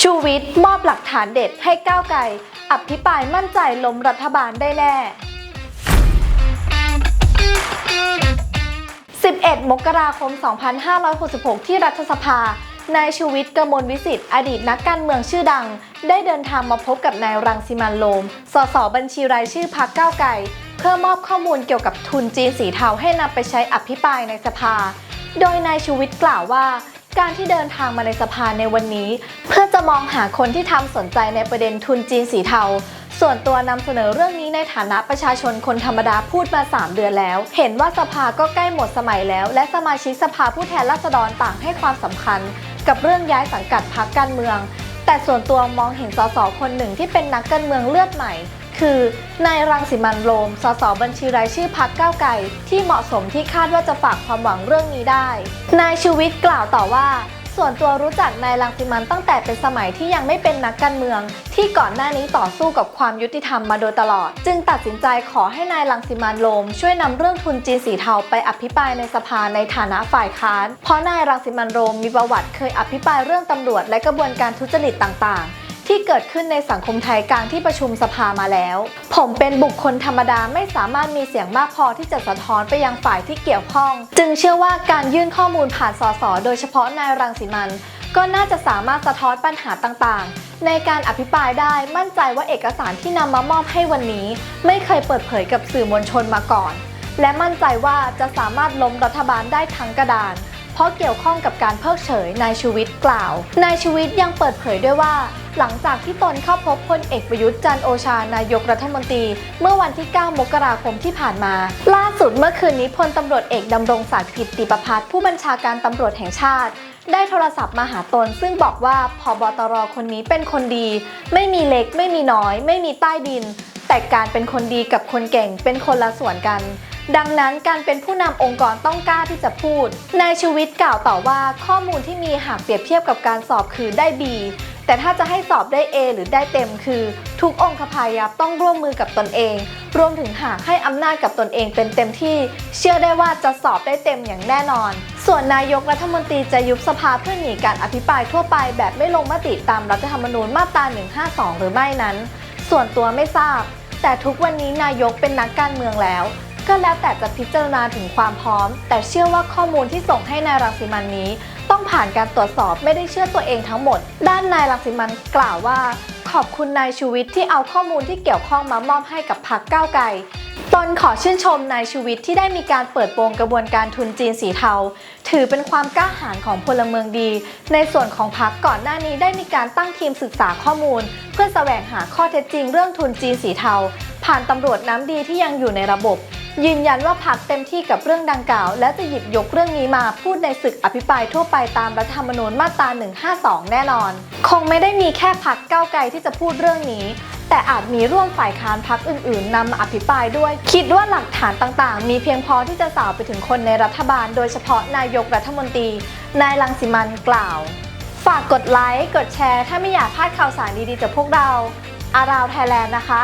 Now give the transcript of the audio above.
ชูวิทย์มอบหลักฐานเด็ดให้ก้าวไกลอภิปรายมั่นใจล้มรัฐบาลได้แน่ 11 มกราคม 2566 ที่รัฐสภา นายชูวิทย์กมลวิสิทธิ์อดีตนักการเมืองชื่อดัง ได้เดินทางมาพบกับนายรังสิมันโรมสสบัญชีรายชื่อพักก้าวไกล เพื่อมอบข้อมูลเกี่ยวกับทุนจีนสีเทาให้นำไปใช้อภิปรายในสภา โดยนายชูวิทย์กล่าวว่า การที่เดินทางมาในสภาในวันนี้ เพื่อจะมองหาคนที่ทำสนใจในประเด็นทุนจีนสีเทา ส่วนตัวนำเสนอเรื่องนี้ในฐานะประชาชนคนธรรมดาพูดมา 3 เดือนแล้ว เห็นว่าสภาก็ใกล้หมดสมัยแล้ว และสมาชิกสภาผู้แทนราษฎรต่างให้ความสำคัญ กับเรื่องย้ายสังกัดพรรคการเมือง แต่ส่วนตัวมองเห็นสสคนหนึ่งที่เป็นนักการเมืองเลือดใหม่ คือนายรังสิมันโรม สสบัญชีรายชื่อพักก้าวไกลที่เหมาะสมที่คาดว่าจะฝากความหวังเรื่องนี้ได้ นายชูวิทย์กล่าวต่อว่า ส่วนตัวรู้จักนายรังสิมันตั้งแต่เป็นสมัยที่ยังไม่เป็นนักการเมือง ที่ก่อนหน้านี้ต่อสู้กับความยุติธรรมมาโดยตลอด จึงตัดสินใจขอให้นายรังสิมันโรม ช่วยนำเรื่องทุนจีนสีเทาไปอภิปรายในสภาในฐานะฝ่ายค้าน เพราะนายรังสิมันโรมมีประวัติเคยอภิปรายเรื่องตำรวจและกระบวนการทุจริตต่างๆ ที่เกิดขึ้นในสังคมไทยกลางที่ประชุมสภามาแล้ว ผมเป็นบุคคลธรรมดาไม่สามารถมีเสียงมากพอที่จะสะท้อนไปยังฝ่ายที่เกี่ยวข้อง จึงเชื่อว่าการยื่นข้อมูลผ่านสสโดยเฉพาะนายรังสิมัน ก็น่าจะสามารถสะท้อนปัญหาต่างๆ ในการอภิปรายได้มั่นใจว่าเอกสารที่นำมามอบให้วันนี้ ไม่เคยเปิดเผยกับสื่อมวลชนมาก่อน และมั่นใจว่าจะสามารถล้มรัฐบาลได้ทั้งกระดาน เพราะเกี่ยวข้องกับการเพิกเฉยนายชูวิทย์กล่าว นายชูวิทย์ยังเปิดเผยด้วยว่า หลังจากที่ตนเข้าพบพลเอกประยุทธ์จันโอชานายกรัฐมนตรี เมื่อวันที่ 9 มกราคมที่ผ่านมา ล่าสุดเมื่อคืนนี้พลตำรวจเอกดำรงศักดิ์กิติประพัฒน์ผู้บัญชาการตำรวจแห่งชาติ ได้โทรศัพท์มาหาตน ซึ่งบอกว่าพอบตรคนนี้เป็นคนดี ไม่มีเล็ก ไม่มีน้อย ไม่มีใต้ดิน แต่การเป็นคนดีกับคนเก่งเป็นคนละส่วนกัน ดังนั้นการเป็นผู้นำองค์กรต้องกล้าที่จะพูด นายชูวิทย์กล่าวต่อว่าข้อมูลที่มีหากเปรียบเทียบกับการสอบคือได้ B แต่ถ้าจะให้สอบได้ A หรือได้เต็มคือ ทุกองค์คพายัพต้องร่วมมือกับตนเอง รวมถึงหากให้อำนาจกับตนเองเป็นเต็มที่ เชื่อได้ว่าจะสอบได้เต็มอย่างแน่นอน ส่วนนายกรัฐมนตรีจะยุบสภาเพื่อหนีการอภิปรายทั่วไปแบบไม่ลงมติตามรัฐธรรมนูญมาตรา 152 หรือไม่นั้น ส่วนตัวไม่ทราบ แต่ทุกวันนี้นายกเป็นนักการเมืองแล้ว ก็แล้วแต่จะพิจารณาถึงความพร้อม แต่เชื่อว่าข้อมูลที่ส่งให้นายรังสิมันนี้ ต้องผ่านการตรวจสอบไม่ได้เชื่อตัวเองทั้งหมด ด้านนายรังสิมันกล่าวว่า ขอบคุณนายชูวิทย์ที่เอาข้อมูลที่เกี่ยวข้องมามอบให้กับพรรคก้าวไกลตนขอชื่นชมนายชูวิทย์ที่ได้มีการเปิดโปงกระบวนการทุนจีนสีเทา ถือเป็นความกล้าหาญของพลเมืองดี ในส่วนของพรรคก่อนหน้านี้ได้มีการตั้งทีมศึกษาข้อมูล เพื่อแสวงหาข้อเท็จจริงเรื่องทุนจีนสีเทา ผ่านตำรวจน้ำดีที่ยังอยู่ในระบบ ยืนยันว่าพรรคเต็มที่กับเรื่องดังกล่าว และจะหยิบยกเรื่องนี้มาพูดในศึกอภิปรายทั่วไปตามรัฐธรรมนูญมาตรา 152 แน่นอน คงไม่ได้มีแค่พรรคก้าวไกลที่จะพูดเรื่องนี้ แต่อาจมีร่วมฝ่ายค้านพรรคอื่น ๆนำมาอภิปรายด้วย คิดว่าหลักฐานต่างๆ มีเพียงพอที่จะสาวไปถึงคนในรัฐบาล โดยเฉพาะนายกรัฐมนตรี นายรังสิมันกล่าว ฝากกดไลค์กดแชร์ ถ้าไม่อยากพลาดข่าวสารดีๆจากพวกเรา อาราวไทยแลนด์นะคะ